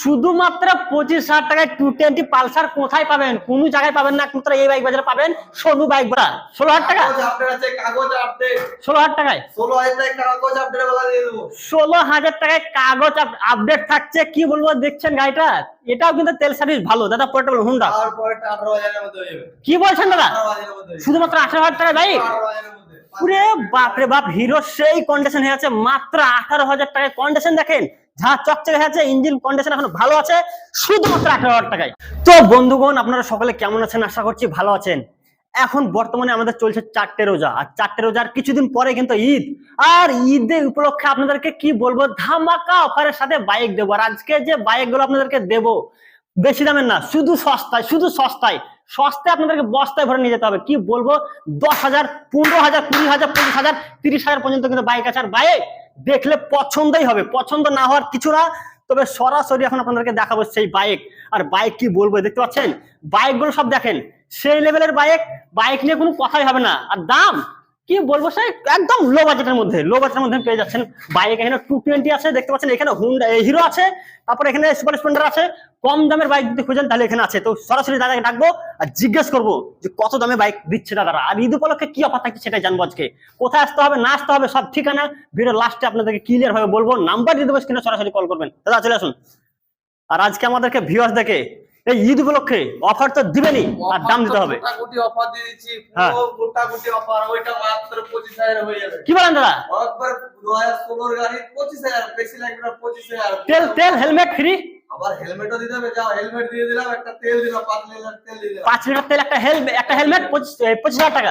শুধুমাত্র পঁচিশ হাজার টাকায় টু টোয়েন্টি পালসার কোথায় পাবেন? কোন জায়গায় পাবেন না। একমাত্র এই বাইক বাজারে পাবেন সোনু বাইক বাজার। ষোলো হাজার টাকা? ষোলো হাজার টাকায়? ষোলো হাজার টাকায় কাগজ আপডেট থাকছে কি বলব দেখছেন গাড়িটা? এটাও কিন্তু তেল সার্ভিস ভালো। দাদা পোর্টেবল হুন্ডা কি বলছেন দাদা। শুধুমাত্র আঠারো হাজার টাকায় বাইক পুরে বাপরে বাপ হিরো সেই কন্ডিশন হয়ে আছে। মাত্র আঠারো হাজার টাকায় কন্ডিশন দেখেন। ইঞ্জিন কন্ডিশন এখন ভালো আছে, শুধুমাত্র হাজার টাকায়। তো আপনারা সকলে কেমন আছেন? আশা করছি ভালো আছেন। এখন বর্তমানে আমাদের চলছে চারটে রোজা। আর চারটে রোজার কিছুদিন পরে কিন্তু ঈদ। আর ঈদের উপলক্ষে আপনাদেরকে কি বলব? ধামাকা অফারের সাথে বাইক দেবো। আর আজকে যে বাইকগুলো আপনাদেরকে দেবো, বেশি দামের না, শুধু সস্তায় শুধু সস্তায়। সস্তায় আপনাদেরকে বস্তায় ভরে নিয়ে যেতে হবে। কি বলব? দশ হাজার, পনেরো হাজার, কুড়ি হাজার, পঁচিশ হাজার, তিরিশ হাজার পর্যন্ত কিন্তু বাইক আছে। আর বাইক দেখলে পছন্দই হবে। পছন্দ না হওয়ার কিছু না, তবে সরাসরি এখন আপনাদেরকে দেখাবো সেই বাইক আর বাইক কি বলব, দেখতে পাচ্ছেন? বাইকগুলো সব দেখেন। সেই লেভেলের বাইক বাইক নিয়ে কোনো কথাই হবে না। আর দাম? কি বলব সে একদম লো বাজেটের মধ্যে লো বাজেটের মধ্যে পেয়ে যাচ্ছেন। বাইক এখানে টু টোয়েন্টি আছে, দেখতে পাচ্ছেন এখানে হুন্ডা হিরো আছে। তারপর এখানে সুপার স্প্লেন্ডার আছে। কম দামের বাইক যদি খুঁজেন, তাহলে এখানে আছে। তো সরাসরি দাদাকে ডাকবো আর জিজ্ঞেস করব যে কত দামে বাইক দিচ্ছে দাদারা? আর ঈদ উপলক্ষে কি অফার থাকছে সেটাই জানব আজকে। কোথায় আসতে হবে, না আসতে হবে, সব ঠিকানা ভিডিও লাস্টে আপনাদেরকে ক্লিয়ার ভাবে বলব। নাম্বার দিয়ে দেবো স্ক্রিনে সরাসরি কল করবেন। দাদা, চলে আসুন। আর আজকে আমাদেরকে ভিউয়ার্স দেখে এই ঈদ উপলক্ষে অফার তো দিবেনই আর দাম দিতে হবে। গোটাগুটি অফার দিয়ে দিচ্ছি হ্যাঁ। পুরো গোটাগুটি অফার ওইটা মাত্র পঁচিশ হাজার হয়ে যাবে। কি বলেন দাদা? একবার গাড়ি বেশি লাগবে না তেল তেল হেলমেট ফ্রি আবার হেলমেটও দিতে হবে যাও হেলমেট দিয়ে দিলাম একটা তেল দিলাম পাঁচ লিটার তেল দিয়ে দিলাম। পাঁচ লিটার তেল একটা হেলমেট একটা হেলমেট টাকা। টাকা।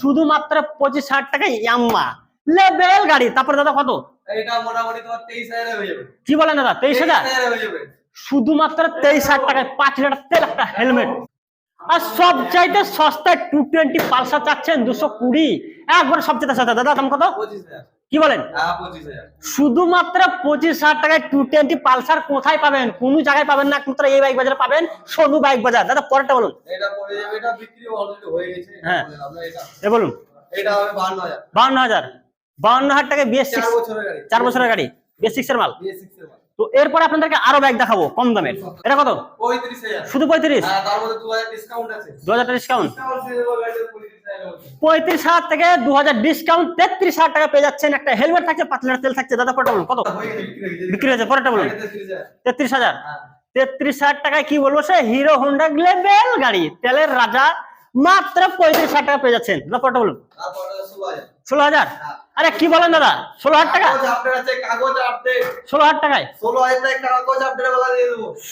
শুধুমাত্র পঁচিশ হাজার টাকা ইয়াম্মা। লেভেল গাড়ি তারপরে দাদা কত? এইটা মোটামুটি তোমার তেইশ হাজারে হয়ে যাবে। কি বলেন দাদা তেইশ হয়ে যাবে। শুধুমাত্র তেইশ হাজার টাকায় পাঁচ লিটার তেল একটা হেলমেট। আর সব চাইতে সস্তায় টু টোয়েন্টি পালসার চাচ্ছেন দুশো কুড়ি। একবার সবচেয়ে সস্তা দাদা দাম কত? কি বলেন? হ্যাঁ শুধুমাত্র পঁচিশ হাজার টাকায় টু টোয়েন্টি পালসার কোথায় পাবেন? কোন জায়গায় পাবেন না একমাত্র এই বাইক বাজারে পাবেন সোনু বাইক বাজার। দাদা পরেরটা বলুন। হয়ে। এ বলুন। বান্ন হাজার। বাউন্ন হাজার। বাউন্ন হাজার টাকায় বিএস চার বছরের গাড়ি। চার বছরের গাড়ি বিএস সিক্স এর মাল। তো এরপর আপনাদেরকে আরও বাইক দেখাবো কম দামের। এটা কত? শুধু পঁয়ত্রিশ? হ্যাঁ তার দু হাজার ডিসকাউন্ট গাড়িতে পঁয়ত্রিশ হাজার থেকে দু হাজার ডিসকাউন্ট তেত্রিশ হাজার টাকা পেয়ে যাচ্ছেন। একটা হেলমেট থাকছে লিটার তেল থাকছে। দাদা পরেরটা বলুন কত বিক্রি হয়ে হয়েছে পরেরটা বলুন গাড়িতে 30 হাজার। তেত্রিশ হাজার? হ্যাঁ। তেত্রিশ হাজার টাকায় কি বলব সে? হিরো হোন্ডা লেভেল গাড়ি। তেলের রাজা মাত্র পঁয়ত্রিশ হাজার টাকা পেয়ে যাচ্ছেন। দাদা পরেরটা বলুন ষোলো হাজার। আরে কি বলেন দাদা ষোলো হাজার টাকা। ষোলো হাজার টাকায়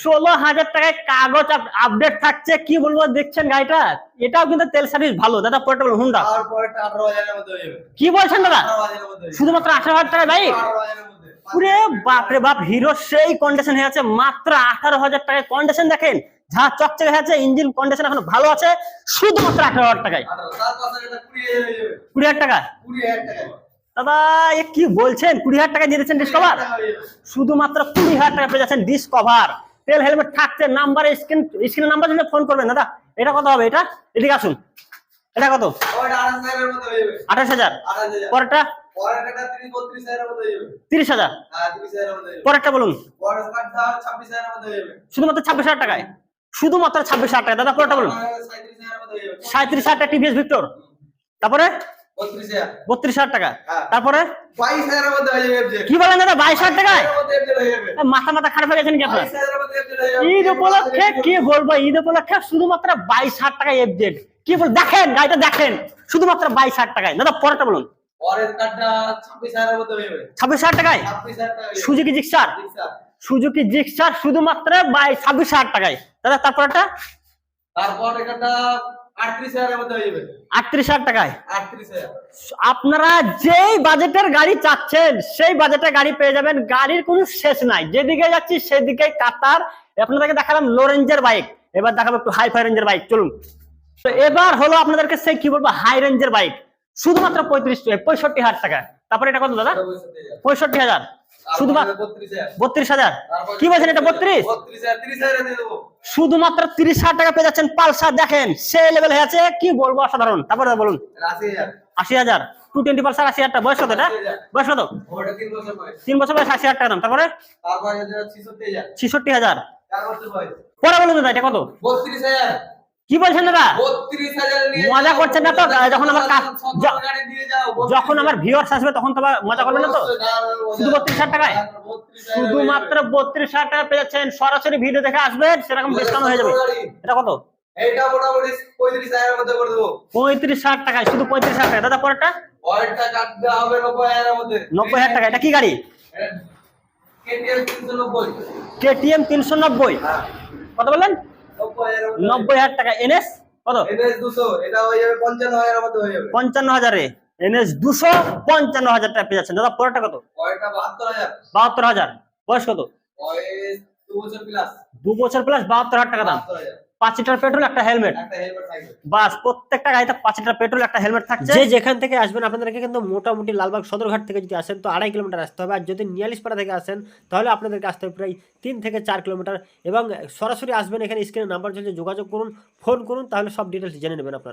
ষোলো হাজার টাকায় কাগজ আপডেট থাকছে কি বলব দেখছেন গাড়িটা এটাও কিন্তু তেল সার্ভিস ভালো দাদা পোর্টেবল হুন্ডা। কি বলছেন দাদা। শুধুমাত্র আঠারো হাজার টাকায় বাইক মধ্যে। পুরে বাপরে বাপ হিরো সেই কন্ডিশন হয়ে আছে মাত্র আঠারো হাজার টাকায় কন্ডিশন দেখেন যা চকচকে হয়ে আছে ইঞ্জিন কন্ডিশন এখন ভালো আছে, শুধুমাত্র আঠারো হাজার টাকায়। কুড়ি হাজার টাকা। দাদা, এ কি বলছেন? কুড়ি হাজার টাকা দিয়ে দিচ্ছেন ডিসকভার। শুধুমাত্র কুড়ি হাজার টাকা পেয়ে যাচ্ছেন ডিসকভার তেল হেলমেট থাকছে নাম্বারে স্ক্রিন স্ক্রিনের নাম্বার দিলে ফোন করবেন, দাদা। এটা কত হবে এটা? এদিকে আসুন। এটা কত? আঠাশ হাজার। পরেরটা? তিরিশ হাজার। পরেরটা বলুন। শুধুমাত্র ছাব্বিশ হাজার টাকায়। শুধুমাত্র ছাব্বিশ হাজার টাকা। দাদা পরেরটা বলুন। সাঁত্রিশ হাজার টাকা টিভিএস ভিক্টর। তারপরে? বত্রিশ হাজার। টাকা। হ্যাঁ। তারপরে? কি বলেন দাদা বাইশ হাজার টাকায়? মাথা মাথা খারাপ হয়ে গেছেন কি আপনার। ঈদ উপলক্ষে কি বলব ঈদ উপলক্ষে শুধুমাত্র বাইশ হাজার এফজেড কি বল দেখেন গাড়িটা দেখেন। শুধুমাত্র বাইশ হাজার টাকায়। দাদা পরেরটা বলুন। ছাব্বিশ হাজার টাকায়? Suzuki Gixxer. সুজুকি জিক্সার শুধুমাত্র বাই ছাব্বিশ হাজার টাকায়। দাদা তারপর একটা হয়ে যাবে। আটত্রিশ হাজার টাকায়। আপনারা যেই বাজেটের গাড়ি চাচ্ছেন সেই বাজেটের গাড়ি পেয়ে যাবেন। গাড়ির কোনো শেষ নাই। যেদিকে যাচ্ছি সেদিকে কাতার। আপনাদেরকে দেখালাম লো রেঞ্জের বাইক এবার দেখাবো একটু হাই ফাই রেঞ্জের বাইক চলুন। তো এবার হলো আপনাদেরকে সেই কি বলব হাই রেঞ্জের বাইক শুধুমাত্র পঁয়ত্রিশ পঁয়ষট্টি হাজার টাকা তারপরে এটা কত দাদা? পঁয়ষট্টি হাজার। শুধুমাত্র বত্রিশ হাজার। কি বলছেন এটা বত্রিশ? শুধুমাত্র তিরিশ হাজার টাকা পেয়ে যাচ্ছেন পালসার। দেখেন সেই লেভেল হয়ে আছে কি বলব অসাধারণ। তারপরে বলুন। আশি হাজার। টু টোয়েন্টি পালসার আশি হাজার টাকা। বয়স কত এটা? বয়স কত? ওটা তিন বছর বয়স। আশি হাজার টাকা দাম। তারপরে? ছিষট্টি হাজার। পরে বলুন এটা কত? বত্রিশ হাজার। কি বলছেন দাদা? মজা করছেন না তো? যখন আমার যখন আমার ভিউয়ার্স আসবে তখন তো মজা করবেন না তো। শুধু বত্রিশ হাজার হয়ে শুধুমাত্র বত্রিশ হাজার টাকা পেয়ে যাচ্ছেন। সরাসরি ভিডিও দেখে আসবেন সেরকম ডিসকাউন্ট হয়ে যাবে। এটা কত? পঁয়ত্রিশ হাজার টাকায় শুধু পঁয়ত্রিশ হাজার টাকা দাদা পরেরটা? নব্বই হাজার টাকা এটা কি গাড়ি? কেটিএম তিনশো নব্বই। তিনশো নব্বই। হ্যাঁ। কত বললেন? নব্বই হাজার টাকা। এনএস? কত? এনএস দুশো। এটা হয়ে যাবে পঞ্চান্ন হাজারের মধ্যে হয়ে যাবে। পঞ্চান্ন হাজারে। এনএস দুশো পঞ্চান্ন হাজার টাকা পেয়ে যাচ্ছেন। দাদা পরেরটা কত? বাহাত্তর হাজার। বয়স কত? বয়স দু বছর প্লাস দু বছর প্লাস বাহাত্তর হাজার টাকা দাম। পাঁচ লিটার পেট্রোল একটা হেলমেট। একটা হেলমেট থাকবে। বাস প্রত্যেকটা গাড়িতে পাঁচ লিটার পেট্রোল একটা হেলমেট থাকছে। যে যেখান থেকে আসবেন আপনাদেরকে কিন্তু মোটামুটি লালবাগ সদরঘাট থেকে যদি আসেন তো আড়াই কিলোমিটার আসতে হবে। আর যদি নিয়ালিশপাড়া থেকে আসেন তাহলে আপনাদেরকে আসতে হবে প্রায় তিন থেকে চার কিলোমিটার। এবং সরাসরি আসবেন এখানে স্ক্রিনে নাম্বার চলছে যোগাযোগ করুন ফোন করুন তাহলে সব ডিটেলস জেনে নেবেন আপনারা।